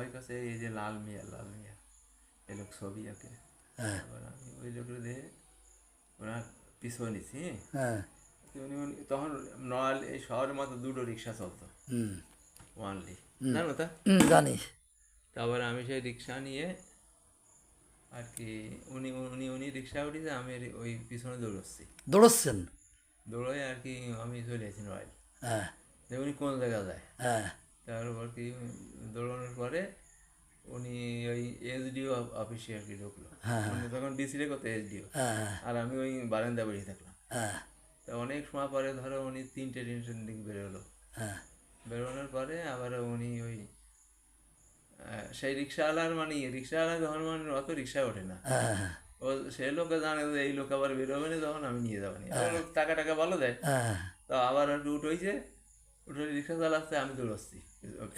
ওই কাছে এই যে লাল মিয়া লাল মিয়া এ লোক ছবি আঁকে। হ্যাঁ। আমি ওই লোকের দেখে ওনার পিছনে নিছি উনি তখন নয়াল এই শহরের মতো দুটো রিক্সা চলতো ওয়ানলি। জানো তা? জানি। তারপরে আমি সেই রিক্সা নিয়ে আর কি উনি উনি উনি রিক্সা উঠেছে আমি ওই পিছনে দৌড়চ্ছি। দৌড়চ্ছেন? দৌড়ে আর কি আমি চলে এসেছি নয়াল। হ্যাঁ। উনি কোন জায়গা যায়? হ্যাঁ। তারপর কি দৌড়ানোর পরে উনি ওই এসডিও অফিসে আর কি ঢুকলো। তখন ডিসিরে করতে এসডিও হ্যাঁ হ্যাঁ। আর আমি ওই বারান্দা বেরিয়ে থাকলাম। হ্যাঁ। তা অনেক সময় পরে ধরো উনি তিনটে তিনটের দিকে বেরোলো। হ্যাঁ। বেরোনোর পরে আবার উনি ওই সেই রিক্সাওয়ালার মানে রিক্সাওয়ালা যখন মানে অত রিক্সা ওঠে না। হ্যাঁ হ্যাঁ ও সে লোকে জানে যে এই লোক আবার বেরোবে না তখন আমি নিয়ে যাব না। টাকা টাকা ভালো দেয়। হ্যাঁ তো আবার উঠ হয়েছে উঠে রিক্সা চালাচ্ছে আমি দৌড়চ্ছি।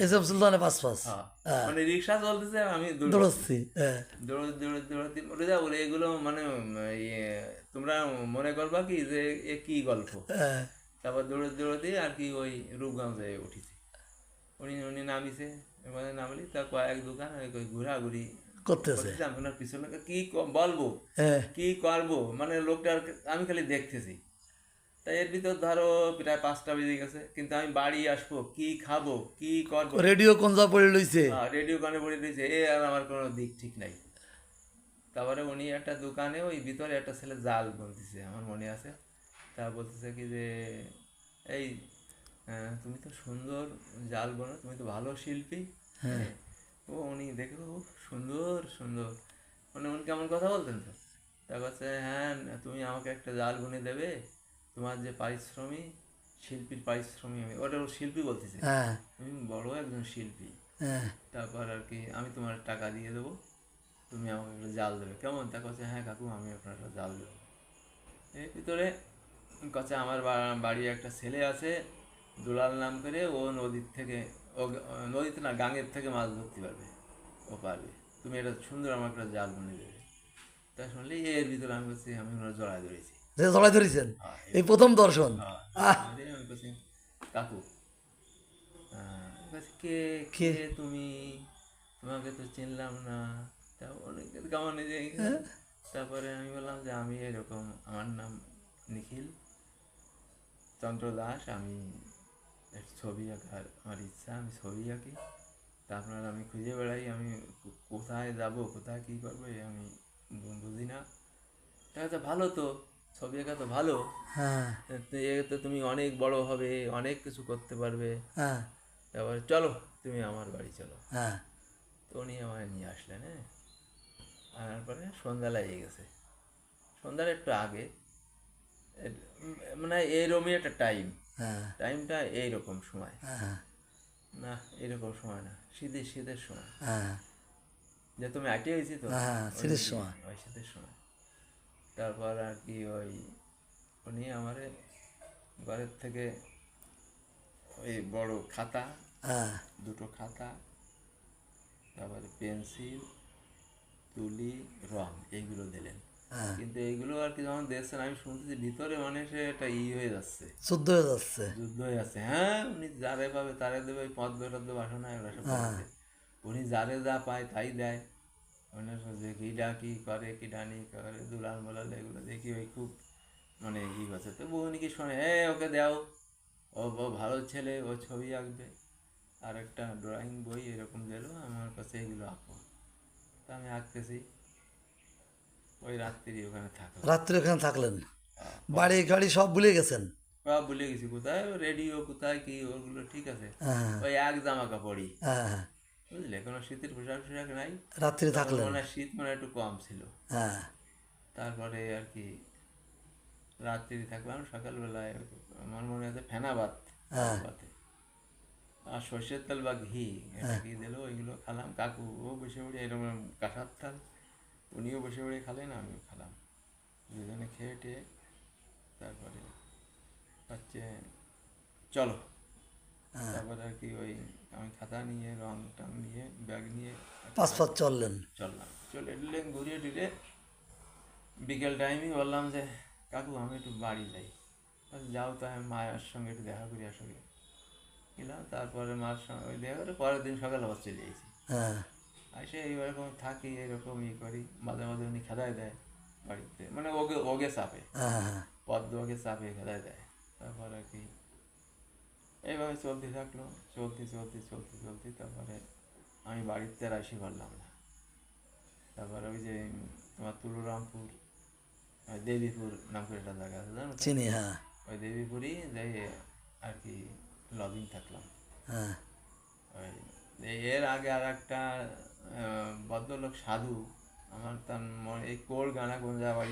এসব সুলতানে পাঁচ পাঁচ হ্যাঁ। মানে রিক্সা চলতেছে আমি দৌড় দৌড়চ্ছি হ্যাঁ। দৌড়তে দৌড়তে দৌড়তে যা বলে এগুলো মানে তোমরা মনে করবা কি যে এ কি গল্প? হ্যাঁ। তারপর দৌড়তে দৌড়তে আর কি ওই রূপগঞ্জে উঠেছি। উনি উনি নামিছে নামলি তার কয়েক দোকান ঘোরাঘুরি করতেছে। ওনার পিছনে কি বলব? কি করব? মানে লোকটার আমি খালি দেখতেছি। তাই এর ভিতর ধরো প্রায় পাঁচটা বেজে গেছে কিন্তু আমি বাড়ি আসব কি খাব কি করব? রেডিও কোন পড়ে লইছে হ্যাঁ, রেডিও কানে পড়ে দিয়েছে এ আর আমার কোনো দিক ঠিক নাই। তারপরে উনি একটা দোকানে ওই ভিতরে একটা ছেলে জাল বলতেছে আমার মনে আছে। তা বলতেছে কি যে এই তুমি তো সুন্দর জাল বোনো তুমি তো ভালো শিল্পী। হ্যাঁ। ও উনি দেখে ও সুন্দর সুন্দর। মানে উনি কেমন কথা বলতেন তো? তা বলছে হ্যাঁ তুমি আমাকে একটা জাল বুনে দেবে তোমার যে পারিশ্রমিক শিল্পীর পারিশ্রমিক আমি ওটা শিল্পী বলতেছে। হ্যাঁ। তুমি বড় একজন শিল্পী। হ্যাঁ। তারপর আর কি আমি তোমার টাকা দিয়ে দেবো তুমি আমাকে একটা জাল দেবে। কেমন? তা কাছে হ্যাঁ কাকু আমি আপনার একটা জাল দেবো। এর ভিতরে কাছে আমার বা- বাড়ি একটা ছেলে আছে দুলাল নাম করে ও নদীর থেকে ও ও নদীতে না গাঙের থেকে মাছ ধরতে পারবে ও পারবে। তুমি এটা সুন্দর আমার একটা জাল বনে দেবে। তা শুনলে এর ভিতরে আমি বলছি আমি ওনার জড়ায় ধরেছি। যে জড়াই ধরেছেন। হ্যাঁ, এই প্রথম দর্শন। হ্যাঁ, কাকু কে কে? তুমি? তোমাকে তো চিনলাম না। তা অনেক কেমন এই যে তারপরে আমি বললাম যে আমি এরকম আমার নাম নিখিল। চন্দ্র দাস আমি একটা ছবি আঁকার আমার ইচ্ছা আমি ছবি আঁকি। তা আপনার আমি খুঁজে বেড়াই আমি কোথায় যাব কোথায় কী করব আমি বুঝি না। তো ভালো তো। ছবি আঁকা তো ভালো। হ্যাঁ। এতে তুমি অনেক বড় হবে অনেক কিছু করতে পারবে। হ্যাঁ। তারপরে চলো তুমি আমার বাড়ি চলো। হ্যাঁ। তো উনি আমায় নিয়ে আসলেন হ্যাঁ। আনার পরে সন্ধ্যা লেগে গেছে। সন্ধ্যার একটু আগে। মানে এইরকমই একটা টাইম হ্যাঁ। টাইমটা এইরকম সময়। হ্যাঁ। না এরকম সময় না শীতের শীতের সময়। হ্যাঁ। যে তুমি আটে হয়েছি তো? হ্যাঁ, শীতের সময়। ওই শীতের সময়। তারপর আর কি ওই উনি আমারে ঘরের থেকে ওই বড় খাতা হ্যাঁ। দুটো খাতা তারপরে পেন্সিল তুলি রং এইগুলো দিলেন। হ্যাঁ। কিন্তু এইগুলো আর কি যখন দেখছেন আমি শুনতেছি ভিতরে মানে সে একটা ই হয়ে যাচ্ছে। শুদ্ধ হয়ে যাচ্ছে। যুদ্ধ হয়ে যাচ্ছে। হ্যাঁ উনি যারে পাবে তারে দেবে ওই পদ্ম টদ্ম বাসনা সব উনি যারে যা পায় তাই দেয়। কি করে করে দুলাল মোলাল এগুলো দেখি ওই খুব মানে ই করছে তো বউ নাকি শোনে এ ওকে দাও। ও ভালো ছেলে ও ছবি আঁকবে। আর একটা ড্রয়িং বই এরকম দিল আমার কাছে এগুলো আঁকো। তা আমি আঁকতেছি। ওই রাত্রি ওখানে থাকলাম। রাত্রে ওখানে থাকলেন? বাড়ি গাড়ি সব ভুলে গেছেন? সব ভুলে গেছি। কোথায়? রেডিও কোথায় কি ওগুলো ঠিক আছে। হ্যাঁ ওই এক জামা কাপড়ই। হ্যাঁ। বুঝলে কোনো শীতের পোশাক টোশাক নাই। রাত্রে থাকলেন। মনে হয় শীত মনে হয় একটু কম ছিল। হ্যাঁ। তারপরে আর কি রাত্রি থাকলাম সকালবেলায় আমার মনে আছে ফেনাবাত ভাতে। আর সর্ষের তেল বা ঘি এটা ঘি দিল ওইগুলো খালাম। কাকু ও বসে পড়ে এরকম কাঁসার থাল উনিও বসে পড়ে খালেন আমিও খালাম। দুজনে খেয়ে টেয়ে তারপরে হচ্ছে চলো। তারপরে আর কি ওই খাতা নিয়ে রং টং নিয়ে ব্যাগ নিয়ে পাঁচ চললেন। চললাম। চলে এলেন ঘুরিয়ে টুরিয়ে। বিকেল টাইমই বললাম যে কাকু আমি একটু বাড়ি যাই। যাও তো আমি মায়ের সঙ্গে একটু দেখা করি আসলে গেলাম তারপরে মার সঙ্গে ওই দেখা করে পরের দিন সকালে আবার চলে এসেছি হ্যাঁ। এসে এইরকম থাকি এরকম ই করি মাঝে মাঝে উনি খেদায় দেয় বাড়িতে। মানে ওকে ওকে চাপে। হ্যাঁ হ্যাঁ পদ্ম ওকে চাপে খেদায় দেয়। তারপরে কি এইভাবে চলতে থাকল চলতে চলতে চলতে চলতে তারপরে আমি বাড়িতে আর আসি পারলাম না। তারপরে ওই যে তোমার তুলরামপুর দেবীপুর নাম করে একটা জায়গা আছে জানো চিনি হ্যাঁ। ওই দেবীপুরই যাই আর কি লজিং থাকলাম। হ্যাঁ। ওই এর আগে আর একটা ভদ্রলোক সাধু আমার তার মনে এই কোল গানা গঞ্জা বাড়ি